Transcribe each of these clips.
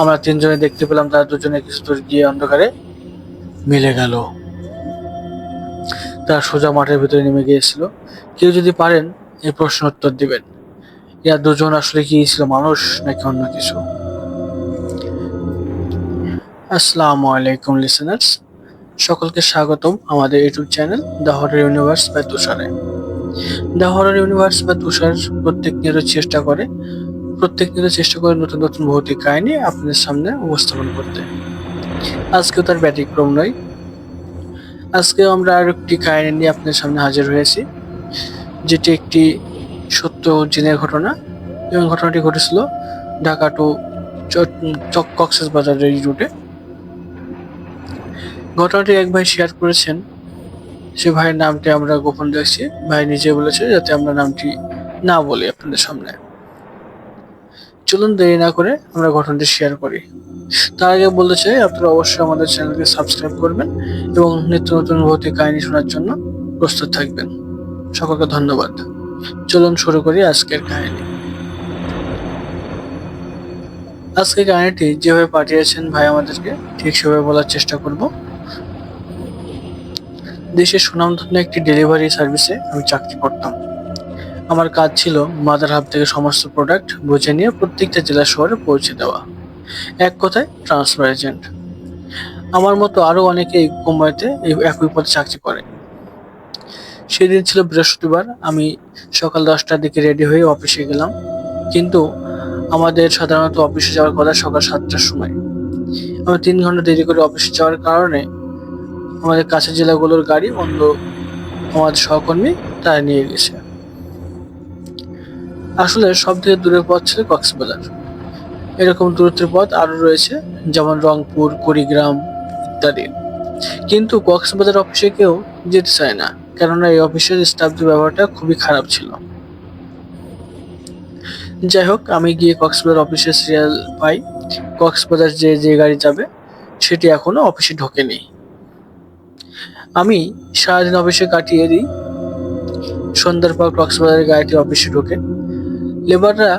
আমরা তিনজনে দেখতে পেলাম, তারা দুজনে কিছু দূর গিয়ে অন্ধকারে মিলে গেল। তারা সোজা মাঠের ভিতরে নেমে গিয়েছিল। কেউ যদি পারেন এই প্রশ্ন উত্তর দিবেন। এরা দুজন আসলে কি ছিল, মানুষ নাকি অন্য কিছু? আসসালামু আলাইকুম লিসেনার্স সকলকে স্বাগতম আমাদের YouTube channel the horror universe বা তুষারে। দ্য হরর ইউনিভার্স বা তুষার প্রত্যেক নিয়ে চেষ্টা করে প্রত্যেক নিয়ত চেষ্টা করে নতুন নতুন ভৌতিক কাহিনী আপনাদের সামনে উপস্থাপন করতে। আজকেও তার ব্যতিক্রম নয়। আজকে আমরা আর একটি কাহিনী নিয়ে আপনাদের সামনে হাজির হয়েছি, যেটি একটি সত্য জিনের ঘটনা। এবং ঘটনাটি ঘটেছিল ঢাকা টু কক্সেস বাজারের এই রুটে। ঘটনাটি এক ভাই শেয়ার করেছেন, সে ভাইয়ের নামটি আমরা গোপন রাখছি ভাই নিজে বলেছে যাতে আমরা নামটি না বলি আপনাদের সামনে। চলুন দেরি না করে আমরা ঘটনাটি শেয়ার করি। তার আগে বলতে চাই, আপনারা অবশ্যই আমাদের চ্যানেলকে সাবস্ক্রাইব করবেন এবং নিত্য নতুন ভৌতিক কাহিনী শোনার জন্য প্রস্তুত থাকবেন। সকলকে ধন্যবাদ। চলুন শুরু করি আজকের কাহিনী। আজকে কাহিনীটি যেভাবে পাঠিয়েছেন ভাই আমাদেরকে, ঠিক সেভাবে বলার চেষ্টা করব। দেশের সুনামধন্য একটি ডেলিভারি সার্ভিসে আমি চাকরি করতাম। আমার কাজ ছিল মাদার হাব থেকে সমস্ত প্রোডাক্ট বুঝে নিয়ে প্রত্যেকটা জেলা শহরে পৌঁছে দেওয়া। এক কথায় ট্রান্সফার এজেন্ট আমার মতো আরও অনেকে এই কোম্পানিতে একই পদে চাকরি করে। সেদিন ছিল বৃহস্পতিবার, আমি সকাল দশটার দিকে রেডি হয়ে অফিসে গেলাম। কিন্তু আমাদের সাধারণত অফিসে যাওয়ার কথা সকাল সাতটার সময়। আমি তিন ঘণ্টা দেরি করে অফিসে যাওয়ার কারণে আমাদের কাছের জেলাগুলোর গাড়ি অন্য আমাদের সহকর্মী তারা নিয়ে গেছে। আসলে সব থেকে দূরের পথ ছিল কক্সবাজার। এরকম দূরত্বের পথ আরও রয়েছে, যেমন রংপুর, কুড়িগ্রাম ইত্যাদি। কিন্তু কক্সবাজার অফিসে কেউ যেতে চায় না, কেননা এই অফিসের স্টাফদের ব্যবহারটা খুবই খারাপ ছিল। যাই হোক, আমি গিয়ে কক্সবাজার অফিসের সিরিয়াল পাই। কক্সবাজার যে যে গাড়ি যাবে, সেটি এখনও অফিসে ঢোকেনি। আমি সারাদিন অফিসে কাটিয়ে দিই। সন্ধ্যার পর কক্সবাজারের গাড়িটি অফিসে ঢোকে। লেবাররা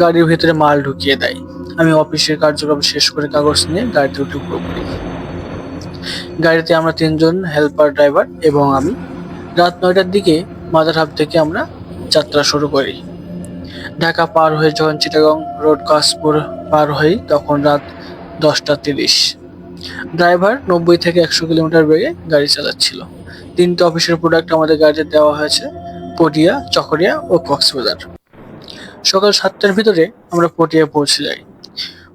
গাড়ির ভেতরে মাল ঢুকিয়ে দেয়। আমি অফিসের কার্যক্রম শেষ করে কাগজ নিয়ে গাড়িতে উঠে করি গাড়িতে আমরা তিনজন হেল্পার ড্রাইভার এবং আমি। রাত নয়টার দিকে মাদার হাব থেকে আমরা যাত্রা শুরু করি। ঢাকা পার হয়ে যখন চিটাগং রোড কাশপুর পার হই, তখন রাত দশটা তিরিশ। ড্রাইভার নব্বই থেকে একশো কিলোমিটার বেগে গাড়ি চালাচ্ছিল। তিনটে অফিসের প্রোডাক্ট আমাদের গাড়িতে দেওয়া হয়েছে, পটিয়া, চকরিয়া ও কক্সবাজার। সকাল সাতটার ভিতরে আমরা পটিয়া পৌঁছে যাই।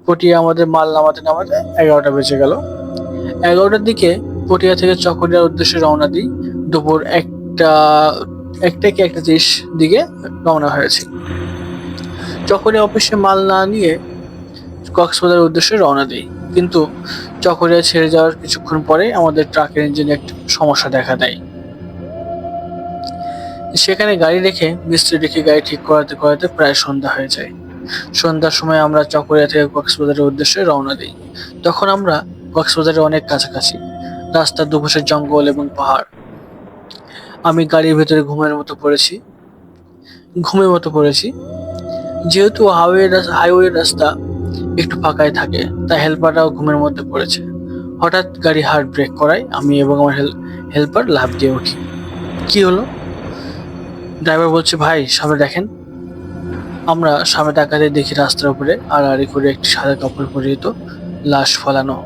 পটিয়া আমাদের মাল নামাতে নামাতে এগারোটা বেজে গেল। এগারোটার দিকে পটিয়া থেকে চকরিয়ার উদ্দেশ্যে রওনা দিই। দুপুর একটা একটা কি একটা তিরিশ দিকে রওনা হয়েছি। চকরিয়া অফিসে মাল না নিয়ে কক্সবাজারের উদ্দেশ্যে রওনা দিই। কিন্তু চকরিয়া ছেড়ে যাওয়ার কিছুক্ষণ পরে আমাদের ট্রাকের ইঞ্জিনে একটা সমস্যা দেখা দেয়। সেখানে গাড়ি রেখে মিস্ত্রি রেখে গাড়ি ঠিক করাতে করাতে প্রায় সন্ধ্যা হয়ে যায়। সন্ধ্যার সময় আমরা চকরিয়া থেকে কক্সবাজারের উদ্দেশ্যে রওনা দিই। তখন আমরা কক্সবাজারের অনেক কাছাকাছি, রাস্তার দুপাশে জঙ্গল এবং পাহাড়। আমি গাড়ির ভেতরে ঘুমের মতো পড়েছি, ঘুমের মতো পড়েছি। যেহেতু হাইওয়ে হাইওয়ে রাস্তা একটু ফাঁকায় থাকে, তাই হেল্পাররাও ঘুমের মধ্যে পড়েছে। হঠাৎ গাড়ি হার্ড ব্রেক করায় আমি এবং আমার হেল্পার লাভ দিয়ে উঠি। কি হলো? ড্রাইভার বলছে, ভাই, সামনে দেখেন। আমরা সামনে তাকাতে দেখি রাস্তার উপরে আড়াআড়ি করে একটি সাদা কাপড় পরিহিত লাশ ফলানো।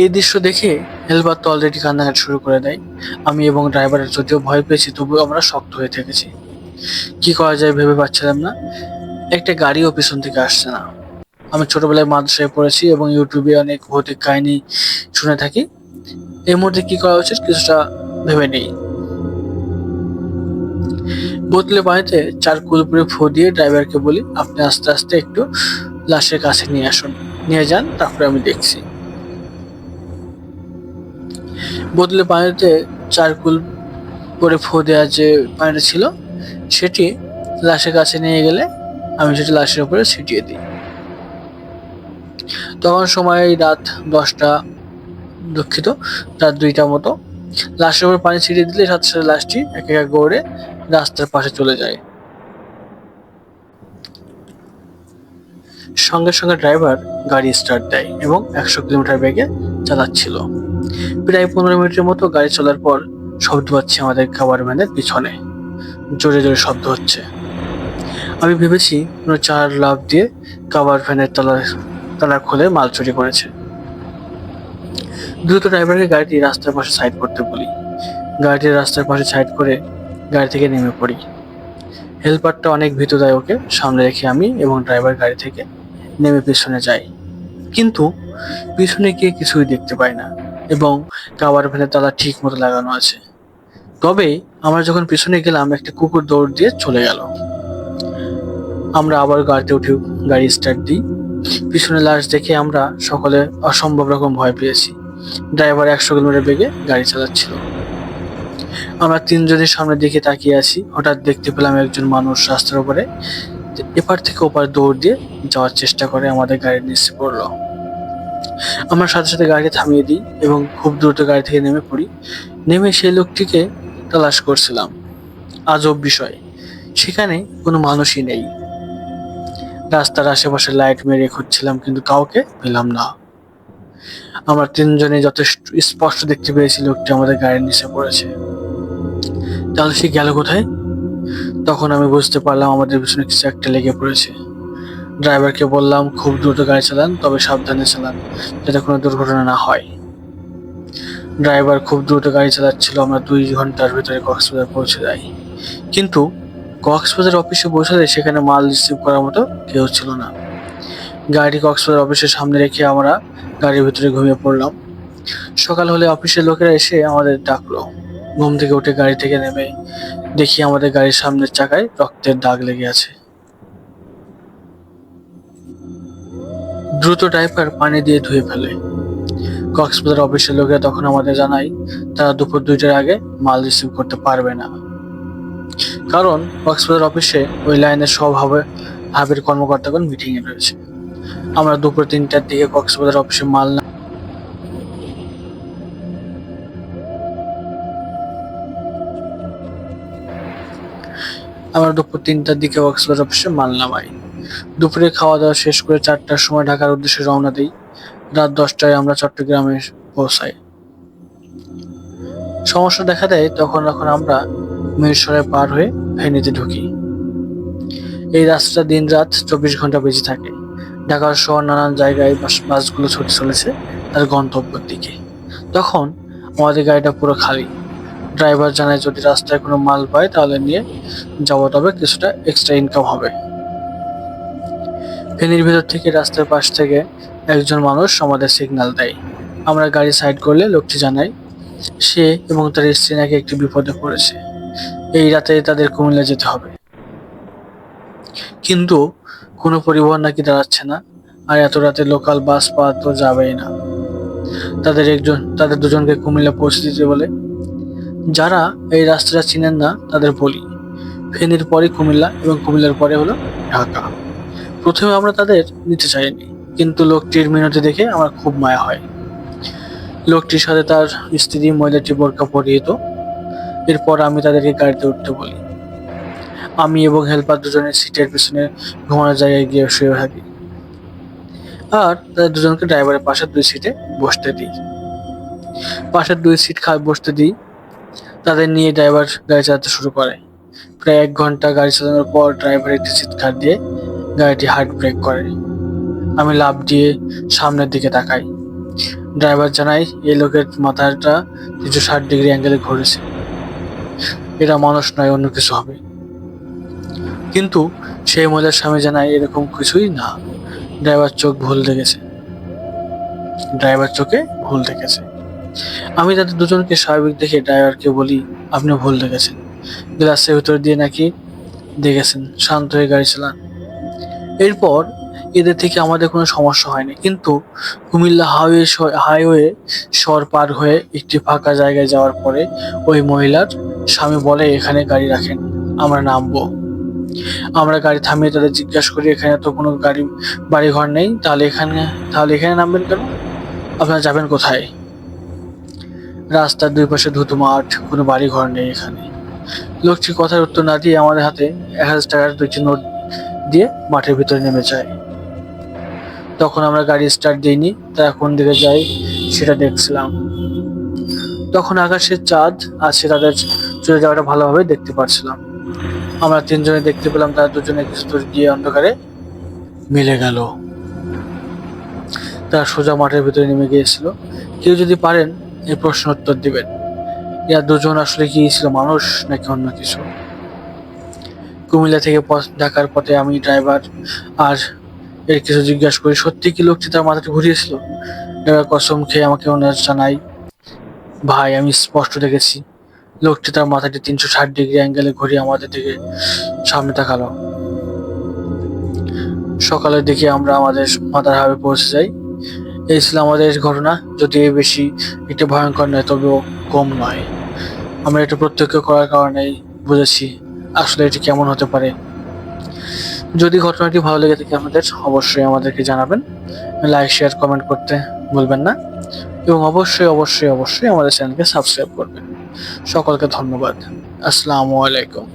এই দৃশ্য দেখে হেলপার তো অলরেডি কান্নাকাটি শুরু করে দেয়। আমি এবং ড্রাইভারের যদিও ভয় পেয়েছি, তবুও আমরা শক্ত হয়ে থেকেছি। কি করা যায় ভেবে পাচ্ছিলাম না। একটা গাড়িও পিছন থেকে আসছে না। আমি ছোটবেলায় মাদ্রাসায় পড়েছি এবং ইউটিউবে অনেক ভৌতিক কাহিনী শুনে থাকি। এই মুহূর্তে কি করা উচিত, কিছুটা ভেবে নেই। বোতলে পানিতে চার কুলপুরে ফু দিয়ে ড্রাইভারকে বলি, আপনি আস্তে আস্তে একটু লাশের কাছে নিয়ে আসুন। নিয়ে যান, তারপরে আমি দেখছি। বোতলে পানিতে চারকুল করে ফু দেওয়া যে পানিটা ছিল, সেটি লাশের কাছে নিয়ে গেলে আমি সেটি লাশের উপরে ছিটিয়ে দিই। তখন সময় রাত দশটা, দুঃখিত, রাত দুইটা মতো। লাশের উপর পানি ছিটিয়ে দিলে সাথে সাথে লাশটি এক এক গড়ে রাস্তার পাশে চলে যায়। সঙ্গে সঙ্গে ড্রাইভার গাড়ি স্টার্ট দেয় এবং একশো কিলোমিটার বেগে চালাচ্ছিল। প্রায় পনেরো মিনিটের মতো গাড়ি চলার পর শব্দ পাচ্ছি আমাদের খাবার ভ্যানের পিছনে। জোরে জোরে শব্দ হচ্ছে। আমি ভেবেছি কোনো চার লাভ দিয়ে কাবার ভ্যানের তলা, তালা খুলে মাল চুরি করেছে। দ্রুত ড্রাইভারকে গাড়িটি রাস্তার পাশে সাইড করতে বলি। গাড়িটি রাস্তার পাশে সাইড করে গাড়ি থেকে নেমে পড়ি। হেল্পারটা অনেক ভীত দেয় ওকে সামনে রেখে আমি এবং ড্রাইভার গাড়ি থেকে নেমে পিছনে যাই। কিন্তু পিছনে গিয়ে কিছুই দেখতে পাই না এবং কাবার ভ্যানের তালা ঠিক মতো লাগানো আছে। তবে আমরা যখন পিছনে গেলাম, একটা কুকুর দৌড় দিয়ে চলে গেল। আমরা আবার গাড়িতে উঠে গাড়ি স্টার্ট দিই। পিছনে লাশ দেখে আমরা সকলে অসম্ভব রকম ভয় পেয়েছি। ড্রাইভার একশো কিলোমিটার বেগে গাড়ি চালাচ্ছিল। আমরা তিনজনের সামনের দিকে তাকিয়ে আছি। হঠাৎ দেখতে পেলাম একজন মানুষ রাস্তার উপরে। এপার থেকে ওপার দৌড় দিয়ে যাওয়ার চেষ্টা করে আমাদের গাড়ির নিচে পড়ল। আমরা সাথে সাথে গাড়ি থামিয়ে দিই এবং খুব দ্রুত গাড়ি থেকে নেমে পড়ি। নেমে সেই লোকটিকে তালাশ করছিলাম। আজব বিষয়, সেখানে কোনো মানুষই নেই। রাস্তার আশেপাশে লাইট মেরে খুঁজছিলাম কিন্তু কাউকে পেলাম না। আমরা তিনজনে যথেষ্ট স্পষ্ট দেখতে পেয়েছি লোকটি আমাদের গাড়ির নিচে পড়েছে। তাহলে সে গেল কোথায়? তখন আমি বুঝতে পারলাম আমাদের পিছনে কিছু একটা লেগে পড়েছে। ড্রাইভারকে বললাম, খুব দ্রুত গাড়ি চালান, তবে সাবধানে চালান, যাতে কোনো দুর্ঘটনা না হয়। ড্রাইভার খুব দ্রুত গাড়ি চালাচ্ছিল, আমরা দুই ঘণ্টার ভিতরে কক্সবাজার পৌঁছে যাই। কিন্তু কক্সবাজার অফিসে পৌঁছালে সেখানে মাল রিসিভ করার মতো কেউ ছিল না। গাড়ি কক্সবাজার অফিসের সামনে রেখে আমরা গাড়ির ভিতরে ঘুমিয়ে পড়লাম। সকাল হলে অফিসের লোকেরা এসে আমাদের ডাকলো। ঘুম থেকে উঠে গাড়ি থেকে নেমে দেখি আমাদের গাড়ির সামনের চাকায় রক্তের দাগ লেগে আছে। দ্রুত ড্রাইভার পানি দিয়ে ধুয়ে ফেলে। কক্সবাজার অফিসের লোকেরা তখন আমাদের জানায়, তারা দুপুর দুইটার আগে মাল রিসিভ করতে পারবে না। কারণ কক্সবাজার অফিসে ওই লাইনের সব হবে হাবের কর্মকর্তাগণ মিটিংয়ে রয়েছে। আমরা দুপুর তিনটার দিকে কক্সবাজার অফিসে মাল না আমরা দুপুর তিনটার দিকে কক্সবাজার অফিসে মাল নামাই দুপুরে খাওয়া দাওয়া শেষ করে চারটার সময় ঢাকার উদ্দেশ্যে রওনা দিই। রাত দশটায় আমরা চট্টগ্রামে পৌঁছাই। সমস্যা দেখা দেয় তখন যখন আমরা মিরসরে পার হয়ে ফেনীতে ঢুকি। এই রাস্তাটা দিন রাত চব্বিশ ঘণ্টা বেজে থাকে। ঢাকার শহর নানান জায়গায় বাস- বাসগুলো ছুটে চলেছে তার গন্তব্যের দিকে। তখন আমাদের গাড়িটা পুরো খালি। ড্রাইভার জানায় যদি রাস্তায় কোনো মাল পায় তাহলে নিয়ে যাব তবে কিছুটা এক্সট্রা ইনকাম হবে। ফেনীর ভেতর থেকে রাস্তার পাশ থেকে একজন মানুষ আমাদের সিগন্যাল দেয়। আমরা গাড়ি সাইড করলে লোকটি জানায়, সে এবং তার স্ত্রী নাকি একটি বিপদে পড়েছে। এই রাতে তাদের কুমিল্লা যেতে হবে। কিন্তু কোনো পরিবহন নাকি দাঁড়াচ্ছে না, আর এত রাতে লোকাল বাস পাওয়া তো যাবেই না। তাদের একজন, তাদের দুজনকে কুমিল্লা পৌঁছে দিতে বলে যারা এই রাস্তাটা চিনেন না, তাদের বলি। ফেনীর পরে কুমিল্লা এবং কুমিল্লার পরে হলো ঢাকা। প্রথমে আমরা তাদের নিতে চাইনি, কিন্তু লোকটির মিনতি দেখে আমার খুব মায়া হয়। লোকটির সাথে তার স্ত্রী মহিলাটি বোরকা পরিহিত। এরপর আমি তাদেরকে গাড়িতে উঠতে বলি। আমি এবং হেল্পার দুজনের সিটের পিছনে ঘুমানোর জায়গায় গিয়ে শুয়ে থাকি। আর তাদের দুজনকে ড্রাইভারের পাশের দুই সিটে বসতে দিই। পাশের দুই সিট খা বসতে দিই। তাদের নিয়ে ড্রাইভার গাড়ি চালাতে শুরু করে। প্রায় এক ঘণ্টা গাড়ি চালানোর পর ড্রাইভার একটি চিৎকার দিয়ে গাড়িটি হার্ট ব্রেক করে। আমি লাভ দিয়ে সামনের দিকে তাকাই। ড্রাইভার জানাই এই লোকের মাথাটা তিনশো ষাট ডিগ্রি অ্যাঙ্গেলে ঘুরেছে। এটা মানুষ নয়, অন্য কিছু হবে। কিন্তু সেই মহিলার স্বামী জানায়, এরকম কিছুই না। ড্রাইভার চোখ ভুল দেখেছে। ড্রাইভার চোখে ভুল দেখেছে। আমি তাদের দুজনকে স্বাভাবিক দেখে ড্রাইভারকে বলি আপনি ভুল দেখেছেন। গ্লাসের ভিতর দিয়ে নাকি দেখেছেন, শান্ত হয়ে গাড়ি চালান। এরপর এদের থেকে আমাদের কোনো সমস্যা হয়নি, কিন্তু কুমিল্লা হাইওয়ে হাইওয়ে শহর পার হয়ে একটি ফাঁকা জায়গায় যাওয়ার পরে ওই মহিলার স্বামী বলে, এখানে গাড়ি রাখেন, আমরা নামবো। আমরা গাড়ি থামিয়ে তাদের জিজ্ঞাসা করি, এখানে তো কোনো গাড়ি বাড়ি ঘর নেই, তাহলে এখানে তাহলে এখানে নামবেন কেন? আপনারা যাবেন কোথায়? রাস্তার দুই পাশে ধুতু মাঠ, কোনো বাড়ি ঘর নেই এখানে। লোকটি কথার উত্তর না দিয়ে আমাদের হাতে এক হাজার টাকার দুইটি নোট দিয়ে মাঠের ভিতরে নেমে যায়। তখন আমরা গাড়ি স্টার্ট দিইনি তারা কোন দিকে যাই সেটা দেখছিলাম। তখন আকাশের চাঁদ আর সে তাদের চলে যাওয়াটা ভালোভাবে দেখতে পাচ্ছিলাম আমরা তিনজনে দেখতে পেলাম, তারা দুজনে কিছু দূর গিয়ে অন্ধকারে মিলে গেল। তারা সোজা মাঠের ভিতরে নেমে গিয়েছিল। কেউ যদি পারেন এই প্রশ্ন উত্তর দিবেন। ইয়া দুজন আসলে কি ছিল মানুষ নাকি অন্য কিছু? কুমিল্লা থেকে ঢাকার পথে আমি ড্রাইভার আর এর কিছু জিজ্ঞাসা করি, সত্যি কি লোকটি তার মাথাটি ঘুরিয়েছিল? ড্রাইভার কসম খেয়ে আমাকে অনুরোধ জানাই ভাই, আমি স্পষ্ট দেখেছি। লোকটি তার মাথাটি তিনশো ষাট ডিগ্রি অ্যাঙ্গেলে ঘুরিয়ে আমাদের দিকে সামনে তাকালো। সকালের দিকে আমরা আমাদের মাদার হাবে পৌঁছে যাই। এই ছিল আমাদের ঘটনা। যদি বেশি একটু ভয়ঙ্কর নয়, তবেও কম নয়। আমরা এটা প্রত্যক্ষ করার কারণেই বুঝেছি আসলে এটি কেমন হতে পারে। যদি ঘটনাটি ভালো লেগে থাকে আমাদের, অবশ্যই আমাদেরকে জানাবেন। লাইক, শেয়ার, কমেন্ট করতে ভুলবেন না। এবং অবশ্যই অবশ্যই অবশ্যই আমাদের চ্যানেলকে সাবস্ক্রাইব করবেন। সকলকে ধন্যবাদ। আসসালামু আলাইকুম।